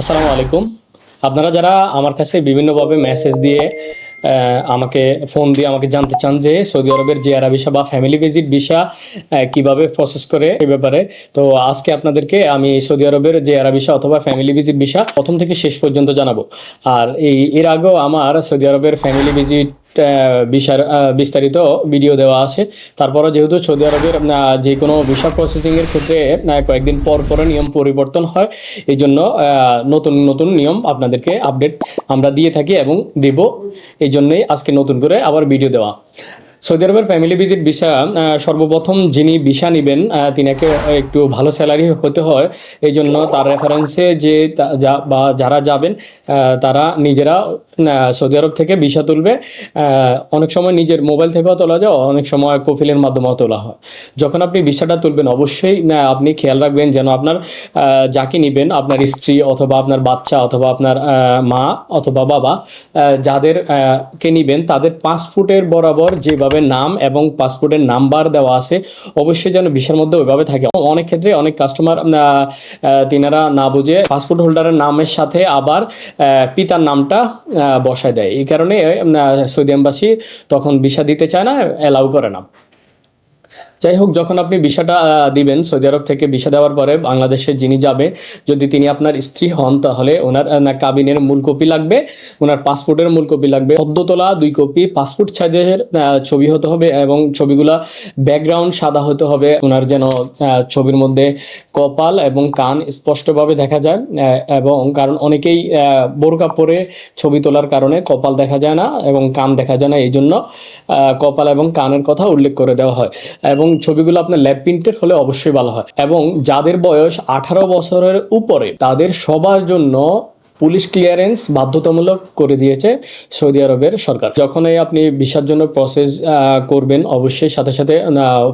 আসসালামু আলাইকুম। আপনারা যারা আমার কাছে বিভিন্নভাবে মেসেজ দিয়ে আমাকে ফোন দিয়ে আমাকে জানতে চান যে সৌদি আরবের জিয়ারা ভিসা বা ফ্যামিলি ভিজিট ভিসা কীভাবে প্রসেস করে এ ব্যাপারে, তো আজকে আপনাদেরকে আমি সৌদি আরবের জিয়ারা ভিসা অথবা ফ্যামিলি ভিজিট ভিসা প্রথম থেকে শেষ পর্যন্ত জানাব। আর এই, এর আগেও আমার সৌদি আরবের ফ্যামিলি ভিজিট বিস্তারিত ভিডিও দেওয়া আছে। তারপরে যেহেতু সৌদি আরবের যে কোনো ভিসা প্রসেসিংয়ের ক্ষেত্রে কয়েকদিন পর পরে নিয়ম পরিবর্তন হয়। এই জন্য নতুন নতুন নিয়ম আপনাদেরকে আপডেট আমরা দিয়ে থাকি এবং দেব। এই জন্যই আজকে নতুন করে আবার ভিডিও দেওয়া। সৌদি আরবের ফ্যামিলি ভিজিট ভিসা সর্বপ্রথম যিনি ভিসা নেবেন তিনাকে একটু ভালো স্যালারি হতে হয়। এই জন্য তার রেফারেন্সে যে যা- বা যারা যাবেন তারা নিজেরা সৌদি আরব থেকে ভিসা তুলবে অনেক সময় নিজের মোবাইল থেকেও তোলা যায়, অনেক সময় কফিলের মাধ্যমেও তোলা হয়। যখন আপনি ভিসাটা তুলবেন, অবশ্যই আপনি খেয়াল রাখবেন যেন আপনার যাকে নেবেন, আপনার স্ত্রী অথবা আপনার বাচ্চা অথবা আপনার মা অথবা বাবা যাদের কে নিবেন, তাদের পাসপোর্টের বরাবর যেভাবে নাম এবং পাসপোর্টের নাম্বার দেওয়া আছে, অবশ্যই যেন ভিসার মধ্যে ওইভাবে থাকে। অনেক ক্ষেত্রে অনেক কাস্টমার তিনারা না বুঝে পাসপোর্ট হোল্ডারের নামের সাথে আবার পিতার নামটা বসায় দেয়। এই কারণে সৌদি এম্বাসি তখন ভিসা দিতে চায় না অ্যালাউ করে না। যাই হোক যখন আপনি ভিসাটা দিবেন সৌদি আরব থেকে ভিসা দেওয়ার পরে বাংলাদেশে যিনি যাবে, যদি তিনি আপনার স্ত্রী হন, তাহলে ওনার কাবিনের মূল কপি লাগবে, ওনার পাসপোর্টের মূল কপি লাগবে। সদ্য তোলা দুই কপি, পাসপোর্ট সাইজের ছবি হতে হবে এবং ছবিগুলা ব্যাকগ্রাউন্ড সাদা হতে হবে। ওনার যেন ছবির মধ্যে কপাল এবং কান স্পষ্টভাবে দেখা যায় এবং কারণ অনেকেই বোরকা পরে ছবি তোলার কারণে কপাল দেখা যায় না এবং কান দেখা যায় না, এই জন্য কপাল এবং কানের কথা উল্লেখ করে দেওয়া হয়। এবং ছবিগুলো আপনার ল্যাব প্রিন্টেড হলে অবশ্যই ভালো হয়। এবং যাদের বয়স আঠারো বছরের উপরে, তাদের সবার জন্য পুলিশ ক্লিয়ারেন্স বাধ্যতামূলক করে দিয়েছে সৌদি আরবের সরকার। যখনই আপনি ভিসার জন্য প্রসেস করবেন, অবশ্যই সাথে সাথে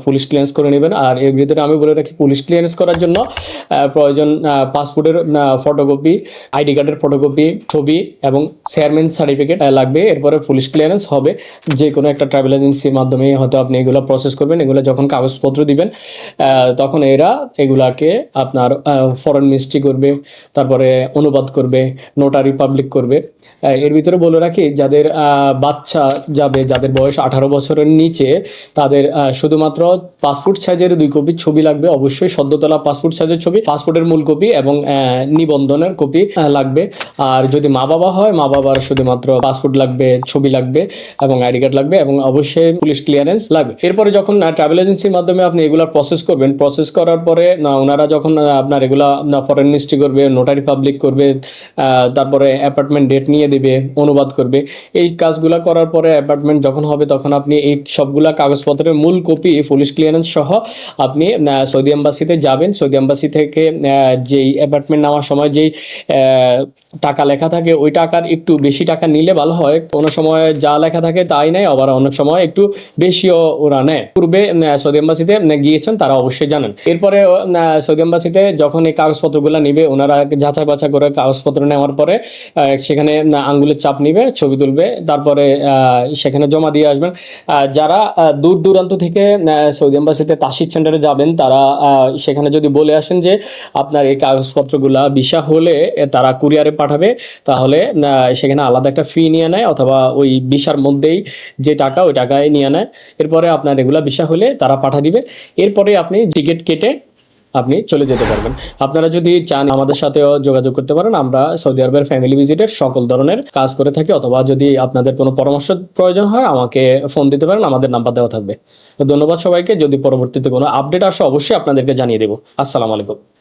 পুলিশ ক্লিয়ারেন্স করে নেবেন। আর এর ভিতরে আমি বলে রাখি, পুলিশ ক্লিয়ারেন্স করার জন্য প্রয়োজন পাসপোর্টের ফটোকপি আইডি কার্ডের ফটোকপি ছবি এবং চেয়ারম্যান সার্টিফিকেট লাগবে। এরপরে পুলিশ ক্লিয়ারেন্স হবে। যে কোনো একটা ট্রাভেল এজেন্সির মাধ্যমে হয়তো আপনি এগুলো প্রসেস করবেন, এগুলো যখন কাগজপত্র দিবেন তখন এরা এগুলাকে আপনার ফরেন মিনিস্ট্রি করবে, তারপরে অনুবাদ করবে নোটারি পাবলিক করবে। এর ভিতরে বলে রাখি, যাদের বাচ্চা যাবে, যাদের বয়স আঠারো বছরের নিচে, তাদের শুধুমাত্র পাসপোর্ট সাইজের দুই কপি ছবি লাগবে। অবশ্যই সদ্যতলা পাসপোর্ট সাইজের ছবি, পাসপোর্টের মূল কপি এবং নিবন্ধনের কপি লাগবে। আর যদি মা বাবা হয়, মা বাবার শুধুমাত্র পাসপোর্ট লাগবে, ছবি লাগবে এবং আইডি কার্ড লাগবে এবং অবশ্যই পুলিশ ক্লিয়ারেন্স লাগবে। এরপরে যখন ট্রাভেল এজেন্সির মাধ্যমে আপনি এগুলা প্রসেস করবেন প্রসেস করার পরে ওনারা যখন আপনার এগুলা ফরেন মিনিস্ট্রি করবে নোটারি পাবলিক করবে তারপরে অ্যাপার্টমেন্ট ডেট নিয়ে দেবে, অনুবাদ করবে। এই কাজগুলো করার পরে অ্যাপার্টমেন্ট যখন হবে তখন আপনি এই সবগুলা কাগজপত্রের মূল কপি পুলিশ ক্লিয়ারেন্স সহ আপনি সৌদি এম্বাসিতে যাবেন। সৌদি এম্বাসি থেকে যেই অ্যাপার্টমেন্ট নেওয়ার সময় যেই টাকা লেখা থাকে, ওই টাকার একটু বেশি টাকা নিলে ভালো হয়। কোনো সময় যা লেখা থাকে তাই নেয়, আবার অনেক সময় একটু বেশিও ওরা নেয়। পূর্বে সৌদি এম্বাসিতে গিয়েছেন, তারা অবশ্যই জানেন। এরপরে সৌদি এম্বাসিতে যখন এই কাগজপত্রগুলো নিবে, ওনারা যাচাই বাছাই করে কাগজপত্র নেওয়ার পরে সেখানে আঙ্গুলের চাপ নিবে, ছবি তুলবে, তারপরে সেখানে জমা দিয়ে আসবেন। যারা দূর দূরান্ত থেকে সৌদি এম্বাসিতে তাসির সেন্টারে যাবেন, তারা সেখানে যদি বলে আসেন যে, আপনার এই কাগজপত্রগুলা ভিসা হলে তারা কুরিয়ারে পাঠাবে, তাহলে সেখানে আলাদা একটা ফি নিয়ে নেয় অথবা ওই ভিসার মধ্যেই যে টাকা, ওই টাকায় নিয়ে নেয়। এরপরে আপনার এগুলা ভিসা হলে তারা পাঠা দিবে। এরপরে আপনি টিকিট কেটে আপনি চলে যেতে পারবেন। আপনারা যদি চান আমাদের সাথেও যোগাযোগ করতে পারেন, আমরা সৌদি আরবের ফ্যামিলি ভিজিটের সকল ধরনের কাজ করে থাকি অথবা যদি আপনাদের কোনো পরামর্শ প্রয়োজন হয়, আমাকে ফোন দিতে পারেন, আমাদের নাম্বার দেওয়া থাকবে। ধন্যবাদ সবাইকে। যদি পরবর্তীতে কোনো আপডেট আসে, অবশ্যই আপনাদেরকে জানিয়ে দেবো। আসসালামু আলাইকুম।